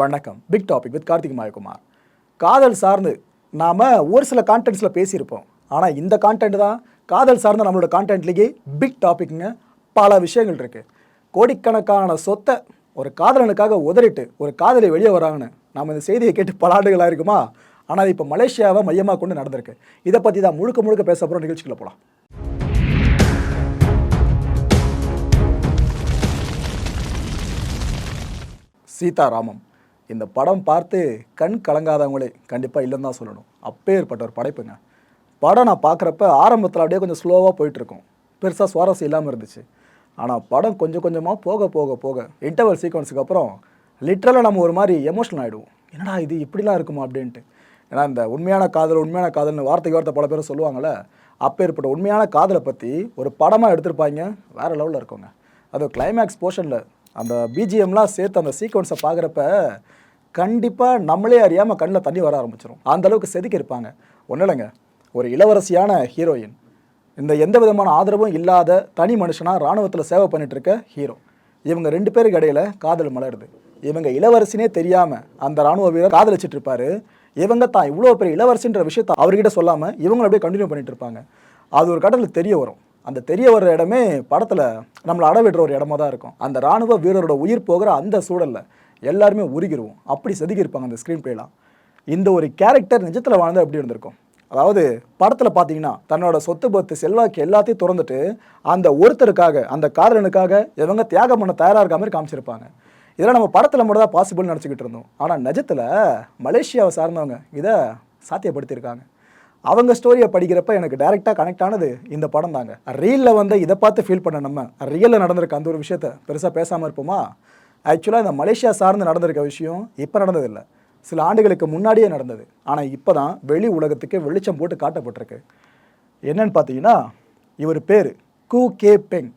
வணக்கம். Big topic with Karthik Mayakumar. காதல் சார்ந்து நாம் ஒரு சில கான்டென்ட்ஸில் பேசியிருப்போம். ஆனால் இந்த கான்டென்ட் தான் காதல் சார்ந்த நம்மளோட கான்டென்ட்லேயே பிக் டாபிக்ங்க பல விஷயங்கள் இருக்குது கோடிக்கணக்கான சொத்தை ஒரு காதலனுக்காக உதறிட்டு ஒரு காதலை வெளியே வராங்கன்னு நாம் இந்த செய்தியை கேட்டு பல ஆண்டுகளாக இருக்குமா ஆனால் அது இப்போ மலேசியாவை மையமாக கொண்டு நடந்திருக்கு. இதை பற்றி தான் முழுக்க முழுக்க பேச போகிற நிகழ்ச்சிக்குள்ள போகலாம் சீதாராமம். இந்த படம் பார்த்து கண் கலங்காதவங்களே கண்டிப்பாக இல்லைன்னு தான் சொல்லணும். அப்பேற்பட்ட ஒரு படைப்புங்க. படம் நான் பார்க்குறப்ப ஆரம்பத்தில் அப்படியே கொஞ்சம் ஸ்லோவாக போயிட்டுருக்கும். பெருசாக சுவாரஸ்யம் இல்லாமல் இருந்துச்சு. ஆனால் படம் கொஞ்சம் கொஞ்சமாக போக போக போக இன்டர்வல் சீக்வன்ஸுக்கு அப்புறம் லிட்ரலாக நம்ம ஒரு மாதிரி எமோஷனல் ஆகிடுவோம் என்னடா இது? இப்படிலாம் இருக்குமா? அப்படின்ட்டு. ஏன்னா இந்த உண்மையான காதல் உண்மையான காதல்னு வார்த்தைக்கு வார்த்தை பல பேர் சொல்லுவாங்கள்ல அப்போ ஏற்பட்ட உண்மையான காதலை பற்றி ஒரு படமாக எடுத்திருப்பாங்க வேறு லெவலில் இருக்குங்க அது கிளைமேக்ஸ் போர்ஷனில் அந்த பிஜிஎம்லாம் சேர்த்து அந்த சீக்வன்ஸை பார்க்குறப்ப கண்டிப்பாக நம்மளே அறியாமல் கண்ணில் தண்ணி வர ஆரம்பிச்சிடும் அந்த அளவுக்கு செதுக்கி இருப்பாங்க. ஒன்றும் இல்லைங்க. ஒரு இளவரசியான ஹீரோயின் இந்த எந்த விதமான ஆதரவும் இல்லாத தனி மனுஷனாக ராணுவத்தில் சேவை பண்ணிட்டு இருக்க ஹீரோ இவங்க ரெண்டு பேருக்கு இடையில காதல் மலருது. இவங்க இளவரசினே தெரியாமல் அந்த ராணுவ வீரர் காதலிச்சிட்டு இருப்பாரு. இவங்க தான் இவ்வளோ பெரிய இளவரசின்ற விஷயத்த அவர்கிட்ட சொல்லாமல் இவங்க அப்படியே கண்டினியூ பண்ணிட்டு இருப்பாங்க. அது ஒரு கடலில் தெரிய வரும். அந்த தெரிய வர்ற இடமே படத்தில் நம்மளை அடவிடுற ஒரு இடமா தான் இருக்கும். அந்த ராணுவ வீரரோட உயிர் போகிற அந்த சூழலில் எல்லாருமே உருகிருவோம். அப்படி செதுக்கியிருப்பாங்க அந்த ஸ்க்ரீன் பிளேலாம் இந்த ஒரு கேரக்டர் நிஜத்தில் வாழ்ந்தால் எப்படி இருந்திருக்கும்? அதாவது படத்தில் பார்த்தீங்கன்னா தன்னோட சொத்து பத்து செல்வாக்கு எல்லாத்தையும் திறந்துட்டு அந்த ஒருத்தருக்காக அந்த காரனுக்காக இவங்க தியாகம் பண்ண தயாராக இருக்க மாதிரி காமிச்சிருப்பாங்க. இதெல்லாம் நம்ம படத்தில் மட்டும் தான் பாசிபிள்னு நினச்சிக்கிட்டு இருந்தோம். ஆனால் நிஜத்தில் மலேசியாவை சார்ந்தவங்க இதை சாத்தியப்படுத்தியிருக்காங்க. அவங்க ஸ்டோரியை படிக்கிறப்ப எனக்கு டைரெக்டாக கனெக்ட் ஆனது இந்த படம் தாங்க. ரீலில் வந்து இதை பார்த்து ஃபீல் பண்ண நம்ம. ரியலில் நடந்திருக்க அந்த ஒரு விஷயத்த பெருசாக பேசாமல் இருப்போமா? ஆக்சுவலாக இந்த மலேசியா சார்ந்து நடந்திருக்க விஷயம் இப்போ நடந்ததில்லை. சில ஆண்டுகளுக்கு முன்னாடியே நடந்தது. ஆனால் இப்போ தான் வெளி உலகத்துக்கு வெளிச்சம் போட்டு காட்டப்பட்டிருக்கு. என்னன்னு பார்த்தீங்கன்னா இவர் பேர் கூ கே பெங்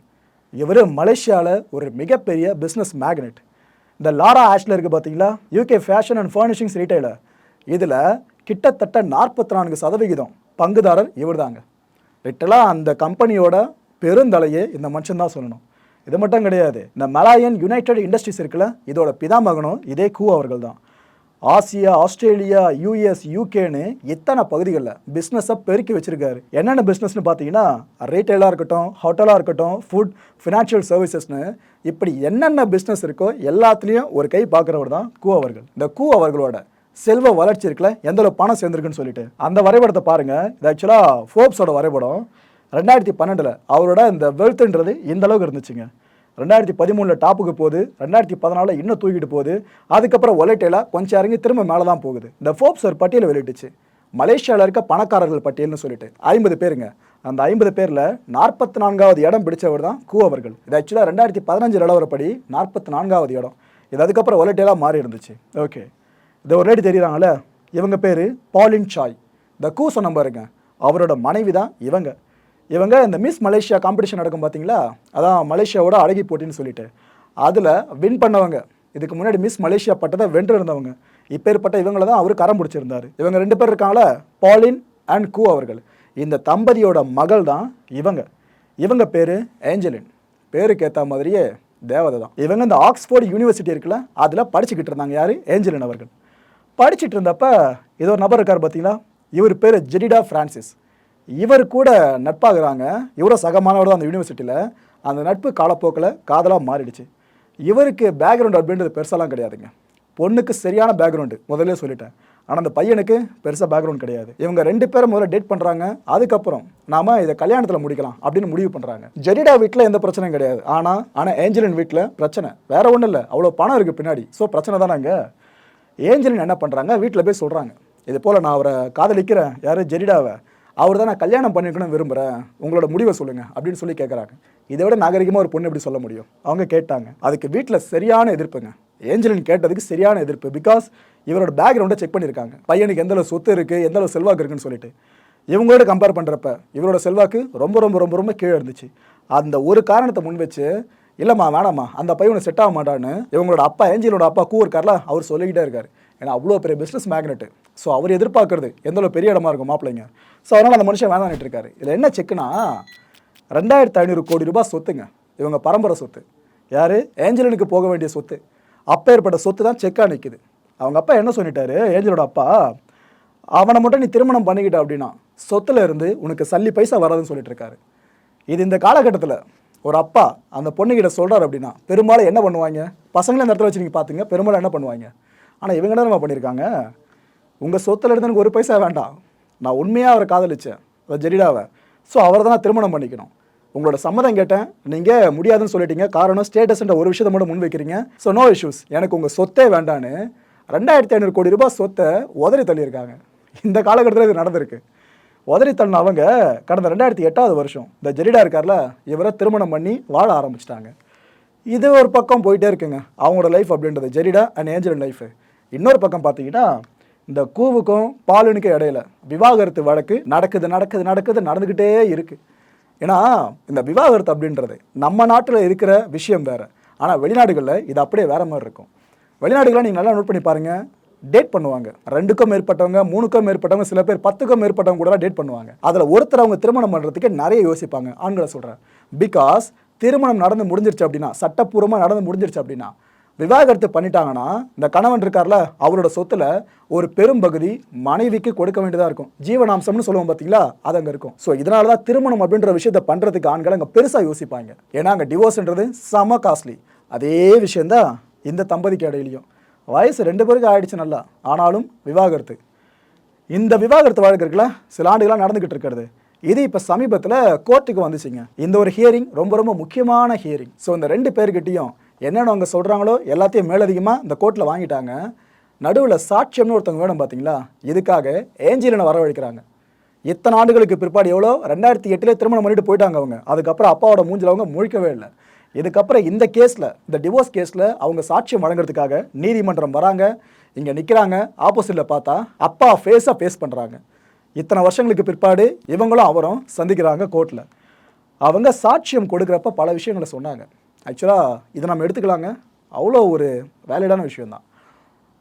இவர் மலேசியாவில் ஒரு மிகப்பெரிய பிஸ்னஸ் மேக்னெட் இந்த லாரா ஆஷ்ல இருக்குது பார்த்தீங்களா? UK fashion and furnishings retailer இதில் கிட்டத்தட்ட நாற்பத்தி நான்கு சதவிகிதம் பங்குதாரர் இவர் தாங்க லிட்டலாக அந்த கம்பெனியோட பெருந்தலையே இந்த மனுஷன் தான் சொல்லணும். இது மட்டும் கிடையாது இந்த மலாயன் யுனைடெட் இண்டஸ்ட்ரீஸ் இருக்குல்ல இதோட பிதாமகனும் இதே கூ அவர்கள் தான். ஆசியா ஆஸ்திரேலியா யூஎஸ் யூகேன்னு இத்தனை பகுதிகளில் பிஸ்னஸை பெருக்கி வச்சிருக்காரு. என்னென்ன பிஸ்னஸ்னு பார்த்தீங்கன்னா ரீட்டைலாக இருக்கட்டும் ஹோட்டலாக இருக்கட்டும் ஃபுட் ஃபினான்ஷியல் சர்வீசஸ்னு இப்படி என்னென்ன பிஸ்னஸ் இருக்கோ எல்லாத்துலேயும் ஒரு கை பார்க்குறவர் தான் கூ அவர்கள். இந்த கூ அவர்களோட செல்வ வளர்ச்சி இருக்குல்ல எந்த அளவு பணம் சேர்ந்துருக்குன்னு சொல்லிட்டு. அந்த வரைபடத்தை பாருங்க. இது ஆக்சுவலாக ஃபோப்ஸோட வரைபடம். ரெண்டாயிரத்தி பன்னெண்டில் அவரோட இந்த வெல்த்துன்றது இந்த அளவுக்கு இருந்துச்சுங்க. ரெண்டாயிரத்தி பதிமூணில் டாப்புக்கு போகுது. ரெண்டாயிரத்தி பதினாலில் இன்னும் தூக்கிட்டு போகுது. அதுக்கப்புறம் ஒலைட்டையில் கொஞ்சம் இறங்கி திரும்ப மேலே தான் போகுது. இந்த ஃபோப்ஸ் ஒரு பட்டியலை வெளியிட்டுச்சு. மலேசியாவில் இருக்க பணக்காரர்கள் பட்டியல்னு சொல்லிட்டு. ஐம்பது பேருங்க. அந்த ஐம்பது பேரில் நாற்பத்தி நான்காவது இடம் பிடிச்சவர் தான் கூ அவர்கள். இது ஆக்சுவலாக ரெண்டாயிரத்தி பதினஞ்சு நிலவரப்படி நாற்பத்தி நான்காவது இடம். இது அதுக்கப்புறம் ஒலைட்டைலாக மாறி இருந்துச்சு ஓகே இது ஒரு லேடி தெரியுறாங்களே இவங்க பேர் பாலின் சாய். இந்த கூ சொன்ன பாருங்க அவரோட மனைவி தான் இவங்க. இவங்க இந்த மிஸ் மலேசியா காம்படிஷன் நடக்கும் பார்த்தீங்களா அதான் மலேசியாவோட அழகி போட்டின்னு சொல்லிட்டு. அதில் வின் பண்ணவங்க இதுக்கு முன்னாடி மிஸ் மலேசியா பட்டதை வென்று இருந்தவங்க இப்பேற்பட்ட இவங்கள தான் அவர் கரம் பிடிச்சிருந்தாரு. இவங்க ரெண்டு பேர் இருக்காங்களா பாலின் அண்ட் கூ அவர்கள். இந்த தம்பதியோட மகள் தான் இவங்க. இவங்க பேர் ஏஞ்சலின். பேருக்கு ஏற்ற மாதிரியே தேவதை தான். இவங்க இந்த ஆக்ஸ்ஃபோர்டு யூனிவர்சிட்டி இருக்குல்ல அதில் படிச்சுக்கிட்டு இருந்தாங்க யார்? ஏஞ்சலின் அவர்கள். படிச்சுட்டு இருந்தப்ப ஏதோ ஒரு நபர் இருக்கார் பார்த்தீங்களா? இவர் பேர் ஜெடிடா ஃப்ரான்சிஸ் இவர் கூட நட்பாகிறாங்க. இவரோ சகமானவர் தான் அந்த யூனிவர்சிட்டியில் அந்த நட்பு காலப்போக்கில் காதலாக மாறிடுச்சு. இவருக்கு பேக்ரவுண்ட் அப்படின்றது பெருசாலாம் கிடையாதுங்க. பொண்ணுக்கு சரியான பேக்ரவுண்டு முதல்ல சொல்லிட்டேன். ஆனால் அந்த பையனுக்கு பெருசாக பேக்ரவுண்ட் கிடையாது. இவங்க ரெண்டு பேரும் முதல்ல டேட் பண்ணுறாங்க அதுக்கப்புறம் நாம் இதை கல்யாணத்தில் முடிக்கலாம் அப்படின்னு முடிவு பண்ணுறாங்க ஜெரிடா வீட்டில் எந்த பிரச்சனையும் கிடையாது. ஆனால் ஆனால் ஏஞ்சலின் வீட்டில் பிரச்சனை. வேற ஒன்றும் இல்லை. அவ்வளோ பணம் இருக்குது பின்னாடி. ஸோ பிரச்சனை தானேங்க ஏஞ்சலின் என்ன பண்ணுறாங்க வீட்டில் போய் சொல்கிறாங்க இது போல் நான் அவரை காதலிக்கிறேன். யார்? ஜெரிடாவை. அவர் தான் நான் கல்யாணம் பண்ணிக்கணும்னு விரும்புகிறேன் உங்களோட முடிவை சொல்லுங்கள் அப்படின்னு சொல்லி கேட்குறாங்க இதை விட நாகரிகமாக ஒரு பொண்ணு எப்படி சொல்ல முடியும்? அவங்க கேட்டாங்க. அதுக்கு வீட்டில் சரியான எதிர்ப்புங்க. ஏஞ்சலின் கேட்டதுக்கு சரியான எதிர்ப்பு. பிகாஸ் இவரோட பேக்ரவுண்டை செக் பண்ணியிருக்காங்க. பையனுக்கு எந்த அளவு சொத்து இருக்குது எந்த அளவு செல்வாக்கு இருக்குன்னு சொல்லிட்டு. இவங்களோட கம்பேர் பண்ணுறப்ப இவரோட செல்வாக்கு ரொம்ப ரொம்ப ரொம்ப ரொம்ப கீழே இருந்துச்சு. அந்த ஒரு காரணத்தை முன் வச்சு இல்லைம்மா வேணாம்மா. அந்த பையனை செட் ஆக மாட்டான்னு. இவங்களோட அப்பா ஏஞ்சலோட அப்பா கூ இருக்கார்ல அவர் சொல்லிக்கிட்டே இருக்கார். ஏன்னா அவ்வளோ பெரிய பிஸ்னஸ் மேக்னெட்டு ஸோ அவர் எதிர்பார்க்கறது எந்த அளவு பெரிய இடமா இருக்கும் மாப்பிள்ளைங்க. ஸோ அதனால் அந்த மனுஷன் வேணான்ட்டு இருக்காரு. இதில் என்ன செக்குனா ரெண்டாயிரத்து ஐநூறு கோடி ரூபாய் சொத்துங்க. இவங்க பரம்பரை சொத்து. யார்? ஏஞ்சலனுக்கு போக வேண்டிய சொத்து. அப்பேற்பட்ட சொத்து தான் செக்காக நிற்குது அவங்க அப்பா என்ன சொல்லிட்டாரு? ஏஞ்சலோட அப்பா அவனை மட்டும் நீ திருமணம் பண்ணிக்கிட்ட அப்படின்னா சொத்துல இருந்து உனக்கு சல்லி பைசா வராதுன்னு சொல்லிட்டு இருக்காரு. இது இந்த காலகட்டத்தில் ஒரு அப்பா அந்த பொண்ணுகிட்ட சொல்கிறார் அப்படின்னா பெரும்பாலும் என்ன பண்ணுவாங்க? பசங்களை இந்த இடத்துல வச்சு நீங்கள் பார்த்துங்க பெரும்பாலும் என்ன பண்ணுவாங்க? ஆனால் இவங்க என்ன நம்ம பண்ணியிருக்காங்க உங்கள் சொத்தில் இருந்து எனக்கு ஒரு பைசா வேண்டாம். நான் உண்மையாக அவரை காதலிச்சேன். அந்த ஜெரிடாவை. ஸோ அவரை தான் நான் திருமணம் பண்ணிக்கணும். உங்களோட சம்மதம் கேட்டேன். நீங்கள் முடியாதுன்னு சொல்லிட்டீங்க. காரணம் ஸ்டேட்டஸ்ன்ற ஒரு விஷயத்தை மட்டும் முன் வைக்கிறீங்க. ஸோ நோ இஷ்யூஸ் எனக்கு உங்கள் சொத்தே வேண்டான்னு ரெண்டாயிரத்தி ஐநூறு கோடி ரூபாய் சொத்தை உதறி தள்ளியிருக்காங்க. இந்த காலகட்டத்தில் இது நடந்திருக்கு. உதறி தள்ளின அவங்க கடந்த ரெண்டாயிரத்தி எட்டாவது வருஷம் இந்த ஜெரிடா இருக்கார்ல இவரை திருமணம் பண்ணி வாழ ஆரம்பிச்சிட்டாங்க. இது ஒரு பக்கம் போயிட்டே இருக்குங்க. அவங்களோட லைஃப் அப்படின்றது ஜெரிடா அண்ட் ஏஞ்சல் லைஃப் இன்னொரு பக்கம் பார்த்தீங்கன்னா இந்த கூவுக்கும் பாலுனுக்கும் இடையில விவாகரத்து வழக்கு நடக்குது நடக்குது நடக்குது நடந்துக்கிட்டே இருக்கு. ஏன்னா இந்த விவாகரத்து அப்படின்றது நம்ம நாட்டில் இருக்கிற விஷயம் வேற. ஆனால் வெளிநாடுகளில் இது அப்படியே வேற மாதிரி இருக்கும். வெளிநாடுகளில் நீங்கள் நல்லா நோட் பண்ணி பாருங்கள் டேட் பண்ணுவாங்க. ரெண்டுக்கும் மேற்பட்டவங்க மூணுக்கும் மேற்பட்டவங்க சில பேர் பத்துக்கும் மேற்பட்டவங்க கூட டேட் பண்ணுவாங்க. அதில் ஒருத்தர் அவங்க திருமணம் பண்ணுறதுக்கு நிறைய யோசிப்பாங்க. ஆண்களை சொல்கிறேன் பிகாஸ் திருமணம் நடந்து முடிஞ்சிருச்சு அப்படின்னா சட்டப்பூர்வமாக நடந்து முடிஞ்சிருச்சு அப்படின்னா விவாகரத்து பண்ணிட்டாங்கன்னா இந்த கணவன் இருக்கார்ல அவரோட சொத்துல ஒரு பெரும்பகுதி மனைவிக்கு கொடுக்க வேண்டியதாக இருக்கும். ஜீவனாம்சம்னு சொல்லுவோம் பார்த்தீங்களா அது அங்கே இருக்கும். ஸோ இதனால தான் திருமணம் அப்படின்ற விஷயத்தை பண்ணுறதுக்கு ஆண்கள் அங்கே பெருசாக யோசிப்பாங்க. ஏன்னா அங்கே டிவோர்ஸ்ன்றது செம காஸ்ட்லி அதே விஷயந்தான் இந்த தம்பதிக்கு இடையிலையும். வயசு ரெண்டு பேருக்கு ஆயிடுச்சு நல்லா. ஆனாலும் விவாகரத்து. இந்த விவாகரத்து வழக்கு இருக்குல்ல சில ஆண்டுகளாக நடந்துக்கிட்டு இருக்கிறது. இது இப்போ சமீபத்தில் கோர்ட்டுக்கு வந்துச்சுங்க. இந்த ஒரு ஹியரிங் ரொம்ப ரொம்ப முக்கியமான ஹியரிங் ஸோ இந்த ரெண்டு பேர்கிட்டையும் என்னென்ன அவங்க சொல்கிறாங்களோ எல்லாத்தையும் மேலதிகமாக இந்த கோர்ட்டில் வாங்கிட்டாங்க. நடுவில் சாட்சியம்னு ஒருத்தவங்க வேணும் பார்த்தீங்களா இதுக்காக ஏஞ்சலினை வரவழைக்கிறாங்க. இத்தனை ஆண்டுகளுக்கு பிற்பாடு எவ்வளோ? ரெண்டாயிரத்தி எட்டிலே திருமணம் பண்ணிட்டு போயிட்டாங்க அவங்க. அதுக்கப்புறம் அப்பாவோட மூஞ்சில் அவங்க முழிக்கவே இல்லை. இதுக்கப்புறம் இந்த கேஸில் இந்த டிவோர்ஸ் கேஸில் அவங்க சாட்சியம் வழங்குறதுக்காக நீதிமன்றம் வராங்க. இங்கே நிற்கிறாங்க ஆப்போசிட்டில் பார்த்தா அப்பா ஃபேஸாக ஃபேஸ் பண்ணுறாங்க இத்தனை வருஷங்களுக்கு பிற்பாடு இவங்களும் அவரும் சந்திக்கிறாங்க கோர்ட்டில் அவங்க சாட்சியம் கொடுக்குறப்ப பல விஷயங்களை சொன்னாங்க. ஆக்சுவலாக இதை நம்ம எடுத்துக்கலாங்க. அவ்வளோ ஒரு வேலிடான விஷயந்தான்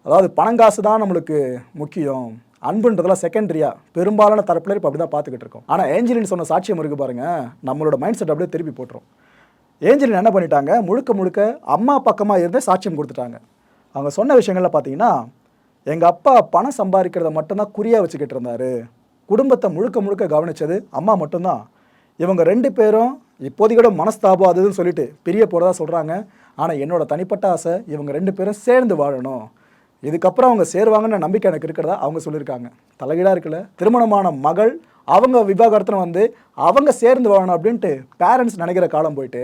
அதாவது பணங்காசு தான் நம்மளுக்கு முக்கியம். அன்புன்றதெல்லாம் செகண்டரியாக பெரும்பாலான தரப்பில் இப்போ அப்படி தான் பார்த்துக்கிட்டு இருக்கோம். ஆனால் ஏஞ்சலின்னு சொன்ன சாட்சியம் இருக்குது பாருங்க. நம்மளோட மைண்ட் செட் அப்படியே திருப்பி போட்டுரும். ஏஞ்சலின் என்ன பண்ணிட்டாங்க? முழுக்க முழுக்க அம்மா பக்கமாக இருந்தே சாட்சியம் கொடுத்துட்டாங்க. அவங்க சொன்ன விஷயங்கள்ல பார்த்தீங்கன்னா எங்கள் அப்பா பணம் சம்பாதிக்கிறத மட்டும்தான் குறியாக வச்சுக்கிட்டு இருந்தார். குடும்பத்தை முழுக்க முழுக்க கவனித்தது அம்மா மட்டும்தான். இவங்க ரெண்டு பேரும் இப்போதைக்கு கூட மனஸ்தாபம் அதுன்னு சொல்லிட்டு பிரிய போகிறதா சொல்கிறாங்க ஆனால் என்னோட தனிப்பட்ட ஆசை இவங்க ரெண்டு பேரும் சேர்ந்து வாழணும். இதுக்கப்புறம் அவங்க சேருவாங்கன்னு நம்பிக்கை எனக்கு இருக்கிறதா அவங்க சொல்லியிருக்காங்க. தலைகீழாக இருக்குல்ல. திருமணமான மகள் அவங்க விவாகரத்துல வந்து அவங்க சேர்ந்து வாழணும் அப்படின்ட்டு பேரண்ட்ஸ் நினைக்கிற காலம் போயிட்டு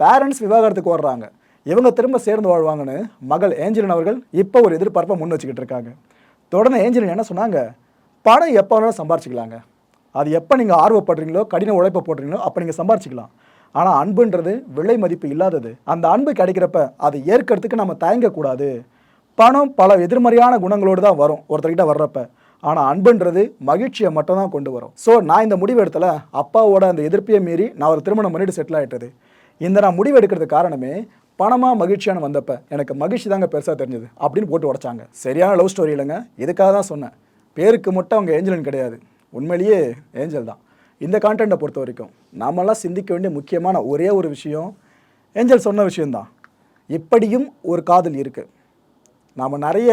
பேரண்ட்ஸ் விவாகரத்துக்கு ஓடுறாங்க. இவங்க திரும்ப சேர்ந்து வாழ்வாங்கன்னு மகள் ஏஞ்சலின் அவர்கள் இப்போ ஒரு எதிர்பார்ப்பை முன் வச்சுக்கிட்டு இருக்காங்க. தொடர்ந்து ஏஞ்சலின் என்ன சொன்னாங்க? பணம் எப்போ வேணாலும் சம்பாரிச்சிக்கலாங்க. அது எப்போ நீங்கள் ஆர்வப்படுறீங்களோ கடின உழைப்பை போடுறீங்களோ அப்போ நீங்கள் சம்பாரிச்சிக்கலாம். ஆனால் அன்புன்றது விலை மதிப்பு இல்லாதது. அந்த அன்பு கிடைக்கிறப்ப அதை ஏற்கிறதுக்கு நம்ம தயங்கக்கூடாது. பணம் பல எதிர்மறையான குணங்களோடு தான் வரும். ஒருத்தர்கிட்ட வர்றப்ப. ஆனால் அன்புன்றது மகிழ்ச்சியை மட்டும் தான் கொண்டு வரும். ஸோ நான் இந்த முடிவு எடுத்தல அப்பாவோட அந்த எதிர்ப்பையை மீறி நான் ஒரு திருமணம் பண்ணிட்டு செட்டில் ஆயிட்டது. இந்த நான் முடிவு எடுக்கிறதுக்கு காரணமே பணமாக மகிழ்ச்சியான வந்தப்ப எனக்கு மகிழ்ச்சி தாங்க பெருசாக தெரிஞ்சது அப்படின்னு போட்டு உடைச்சாங்க. சரியான லவ் ஸ்டோரி இல்லைங்க. இதுக்காக தான் சொன்னேன். பேருக்கு மட்டும் அவங்க ஏஞ்சலன் கிடையாது. உண்மையிலேயே ஏஞ்சல் தான். இந்த கான்டென்ட்டை பொறுத்த வரைக்கும் நாமெல்லாம் சிந்திக்க வேண்டிய முக்கியமான ஒரே ஒரு விஷயம் ஏஞ்சல் சொன்ன விஷயந்தான் இப்படியும் ஒரு காதல் இருக்குது நாம் நிறைய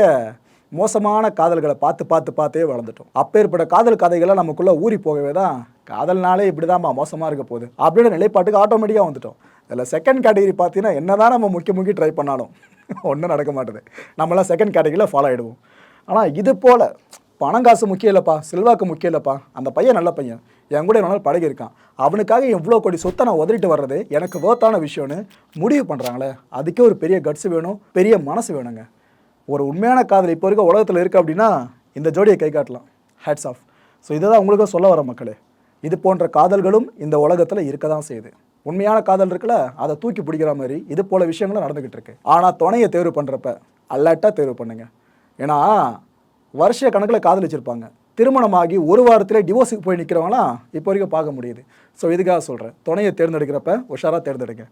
மோசமான காதல்களை பார்த்து பார்த்து பார்த்தே வளர்ந்துட்டோம். அப்பேற்பட்ட காதல் கதைகளை நமக்குள்ளே ஊறி போகவே தான் காதல்னாலே இப்படி தான்மா மோசமாக இருக்க போகுது அப்படின்ற நிலைப்பாட்டுக்கு ஆட்டோமேட்டிக்காக வந்துட்டோம். அதில் செகண்ட் கேட்டகரி பார்த்தீங்கன்னா என்ன தான் நம்ம முக்கிய முக்கிய ட்ரை பண்ணாலும் ஒன்றும் நடக்க மாட்டுது. நம்மளாம் செகண்ட் கேட்டகரியில் ஃபாலோ ஆகிடுவோம் ஆனால் இது போல் பணம் காசு முக்கியம் இல்லைப்பா செல்வாக்கு முக்கியம் இல்லைப்பா அந்த பையன் நல்ல பையன் என் கூட என்னால் பழகி இருக்கான் அவனுக்காக இவ்வளோ கோடி சொத்தை நான் உதறிட்டு வர்றது எனக்கு வேர்த்தான விஷயம்னு முடிவு பண்ணுறாங்களே அதுக்கே ஒரு பெரிய கட்ஸ் வேணும் பெரிய மனசு வேணுங்க. ஒரு உண்மையான காதல் இப்போ வரைக்கும் உலகத்தில் இருக்குது அப்படின்னா இந்த ஜோடியை கை காட்டலாம். ஹேட்ஸ் ஆஃப் ஸோ இதை தான் உங்களுக்கும் சொல்ல வர மக்களே. இது போன்ற காதல்களும் இந்த உலகத்தில் இருக்க தான் செய்யுது. உண்மையான காதல் இருக்குல்ல அதை தூக்கி பிடிக்கிற மாதிரி இது போல விஷயங்களும் நடந்துக்கிட்டு இருக்கு. ஆனால் துணையை தேர்வு பண்ணுறப்ப அலர்ட்டாக தேர்வு பண்ணுங்க. ஏன்னா வருஷ கணக்கில் காதலிச்சிருப்பாங்க. திருமணமாகி ஒரு வாரத்திலே டிவோர்ஸுக்கு போய் நிற்கிறவங்களாம் இப்போ வரைக்கும் பார்க்க முடியுது. ஸோ இதுக்காக சொல்கிறேன் துணையை தேர்ந்தெடுக்கிறப்ப உஷாராக தேர்ந்தெடுங்க.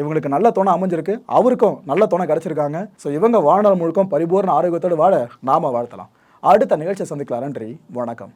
இவங்களுக்கு நல்ல துணை அமைஞ்சிருக்கு. அவருக்கும் நல்ல துணை கிடச்சிருக்காங்க. ஸோ இவங்க வாழ்நாள் முழுக்கும் பரிபூர்ண ஆரோக்கியத்தோடு வாழ நாம வாழ்த்தலாம். அடுத்த நிகழ்ச்சியை சந்திக்கலாம். நன்றி. வணக்கம்.